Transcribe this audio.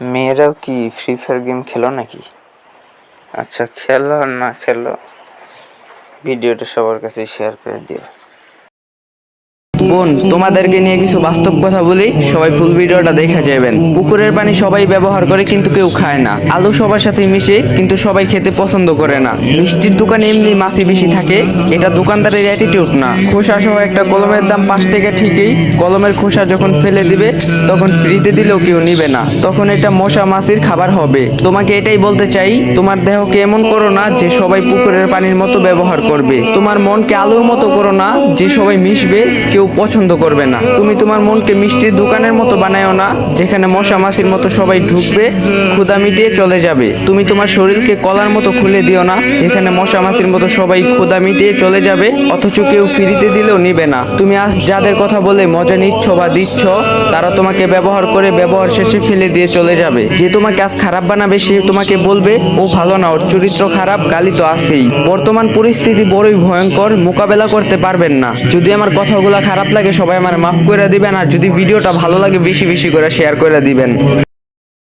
মেয়েরাও কি free fire game খেলো নাকি? আচ্ছা খেলো না খেলো, ভিডিওটা সবার কাছে শেয়ার করে দিও। বোন, তোমাদেরকে নিয়ে কিছু বাস্তব কথা বলি, সবাই ফুল ভিডিওটা দেখা যাবেন। পুকুরের পানি সবাই ব্যবহার করে, কিন্তু কেউ খায় না। আলু সবার সাথে মিশে, কিন্তু সবাই খেতে পছন্দ করে না। মিষ্টির দোকানে এমনি মাছি বেশি থাকে, এটা দোকানদারের অ্যাটিটিউড না। খোসা সহ একটা কলমের দাম পাঁচ টাকা ঠিকই, কলমের খোসা যখন ফেলে দিবে, তখন ফ্রিতে দিলেও কেউ নিবে না। তখন এটা মশা মাছির খাবার হবে। তোমাকে এটাই বলতে চাই, তোমার দেহকে এমন করো না যে সবাই পুকুরের পানির মতো ব্যবহার করবে। তোমার মনকে আলুর মতো করো না যে সবাই মিশবে, কেউ পছন্দ করবে না। তুমি তোমার মনকে মিষ্টির দোকানের মতো বানায়ও না, যেখানে মশা মাছির মতো সবাই ঢুকবে ক্ষুদা মিটিয়ে চলে যাবে। তুমি তোমার শরীরকে কলার মতো খুলে দিও না, যেখানে মশা মাছির মতো সবাই ক্ষুদা মিটিয়ে চলে যাবে, অথচ কেউ ফ্রিতে দিলেও নিবে না। তুমি আজ যাদের কথা বলে মজা নিচ্ছ বা দিচ্ছ, তারা তোমাকে ব্যবহার করে ব্যবহার শেষে ফেলে দিয়ে চলে যাবে। যে তোমাকে আজ খারাপ বানাবে, সে তোমাকে বলবে, ও ভালো না, ওর চরিত্র খারাপ, গালি তো আছেই। বর্তমান পরিস্থিতি বড়ই ভয়ঙ্কর, মোকাবেলা করতে পারবেন না। যদি আমার কথাগুলো খারাপ লাগে, সবাই আমার মাফ করে দিবেন, আর যদি ভিডিওটা ভালো লাগে, বেশি বেশি করে শেয়ার করে দিবেন।